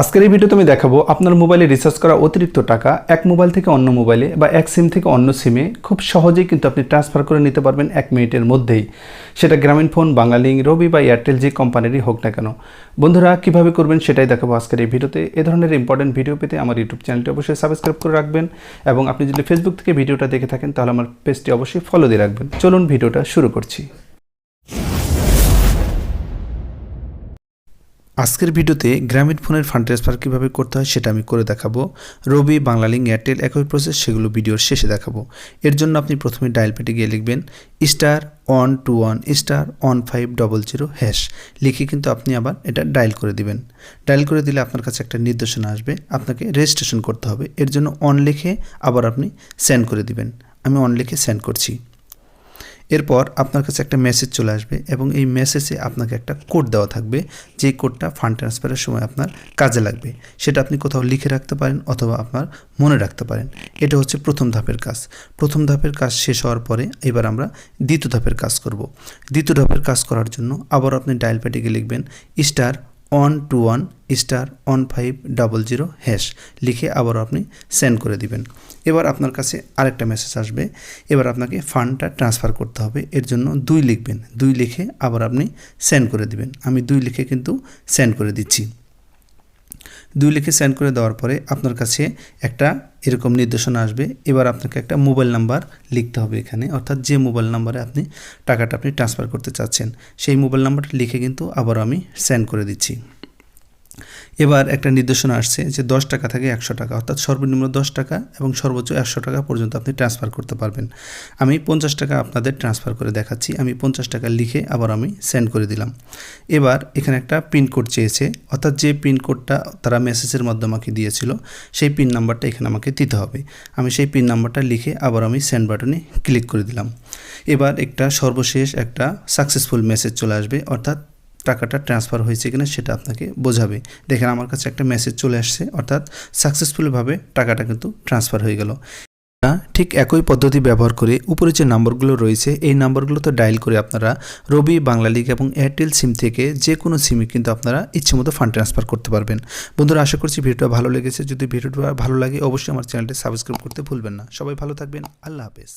আজকের এই ভিডিওতে আমি দেখাবো আপনার মোবাইলে রিচার্জ করা অতিরিক্ত টাকা এক মোবাইল থেকে অন্য মোবাইলে বা এক সিম থেকে অন্য সিমে খুব সহজেই কিন্তু আপনি ট্রান্সফার করে নিতে পারবেন এক মিনিটের মধ্যেই। সেটা গ্রামীণ ফোন বাংলালিঙ্ক রবি বা এয়ারটেল যে কোম্পানিরই হোক না কেন। বন্ধুরা, কীভাবে করবেন সেটাই দেখাবো আজকের এই ভিডিওতে এ ধরনের ইম্পর্টেন্ট ভিডিও পেতে আমার ইউটিউব চ্যানেলটি অবশ্যই সাবস্ক্রাইব করে রাখবেন এবং আপনি যদি ফেসবুক থেকে ভিডিওটা দেখে থাকেন, তাহলে আমার পেজটি অবশ্যই ফলো দিয়ে রাখবেন। চলুন ভিডিওটা শুরু করছি। আজকের ভিডিওতে গ্রামীণ ফোনের ফান্ড ট্রান্সফার কীভাবে করতে হয় সেটা আমি করে দেখাবো। রবি বাংলালিঙ্ক এয়ারটেল একই প্রসেস সেগুলো ভিডিওর শেষে দেখাবো। এর জন্য আপনি প্রথমে ডায়াল পেটে গিয়ে লিখবেন star one two one star one five double zero hash লিখে কিন্তু আপনি আবার এটা ডায়াল করে দিবেন। ডায়াল করে দিলে আপনার কাছে একটা নির্দেশনা আসবে, আপনাকে রেজিস্ট্রেশন করতে হবে। এর জন্য অন লিখে আবার আপনি সেন্ড করে দিবেন। আমি অন লিখে সেন্ড করছি। এরপর আপনার কাছে একটা মেসেজ চলে আসবে এবং এই মেসেজে আপনাকে একটা কোড দেওয়া থাকবে যে কোডটা ফান্ড ট্রান্সফারের সময় আপনার কাজে লাগবে। সেটা আপনি কোথাও লিখে রাখতে পারেন অথবা আপনার মনে রাখতে পারেন। এটা হচ্ছে প্রথম ধাপের কাজ। প্রথম ধাপের কাজ শেষ হওয়ার পরে এবার আমরা দ্বিতীয় ধাপের কাজ করব। দ্বিতীয় ধাপের কাজ করার জন্য আবার আপনি ডায়াল প্যাডে লিখবেন star one two one star one five double zero hash লিখে আবারও আপনি সেন্ড করে দিবেন। এবার আপনার কাছে আরেকটা মেসেজ আসবে। এবার আপনাকে ফান্ডটা ট্রান্সফার করতে হবে। এর জন্য দুই লিখবেন। দুই লিখে আবার আপনি সেন্ড করে দিবেন। আমি দুই লিখে কিন্তু সেন্ড করে দিচ্ছি। দুই লিখে সেন্ড করে দেওয়ার পরে আপনার কাছে একটা এরকম নির্দেশনা আসবে। এবার আপনাকে একটা মোবাইল নাম্বার লিখতে হবে এখানে। অর্থাৎ যে মোবাইল নাম্বারে আপনি টাকাটা আপনি ট্রান্সফার করতে চাচ্ছেন, সেই মোবাইল নাম্বারটা লিখে কিন্তু আবার আমি সেন্ড করে দিচ্ছি। এবার একটা নির্দেশনা আসছে যে দশ টাকা থেকে একশো টাকা, অর্থাৎ সর্বনিম্ন দশ টাকা এবং সর্বোচ্চ একশো টাকা পর্যন্ত আপনি ট্রান্সফার করতে পারবেন। আমি পঞ্চাশ টাকা আপনাদের ট্রান্সফার করে দেখাচ্ছি। আমি পঞ্চাশ টাকা লিখে আবার আমি সেন্ড করে দিলাম। এবার এখানে একটা পিনকোড চেয়েছে, অর্থাৎ যে পিনকোডটা তারা মেসেজের মাধ্যমে আমাকে দিয়েছিল, সেই পিন নাম্বারটা এখানে আমাকে দিতে হবে। আমি সেই পিন নাম্বারটা লিখে আবার আমি সেন্ড বাটনে ক্লিক করে দিলাম। এবার একটা সর্বশেষ একটা সাকসেসফুল মেসেজ চলে আসবে, অর্থাৎ টাকাটা ট্রান্সফার হয়েছে কিনা সেটা আপনাকে বোঝাবে। দেখেন আমার কাছে একটা মেসেজ চলে আসছে, অর্থাৎ সাকসেসফুলভাবে টাকাটা কিন্তু ট্রান্সফার হয়ে গেল। ঠিক একই পদ্ধতি ব্যবহার করে উপরে যে নাম্বারগুলো রয়েছে, এই নাম্বারগুলোতে ডায়াল করে আপনারা রবি বাংলা লিগ এবং এয়ারটেল সিম থেকে যে কোনো সিমে কিন্তু আপনারা ইচ্ছে মতো ফান্ড ট্রান্সফার করতে পারবেন। বন্ধুরা, আশা করছি ভিডিওটা ভালো লেগেছে। যদি ভিডিওটা ভালো লাগে, অবশ্যই আমার চ্যানেলটি সাবস্ক্রাইব করতে ভুলবেন না। সবাই ভালো থাকবেন। আল্লাহ হাফেজ।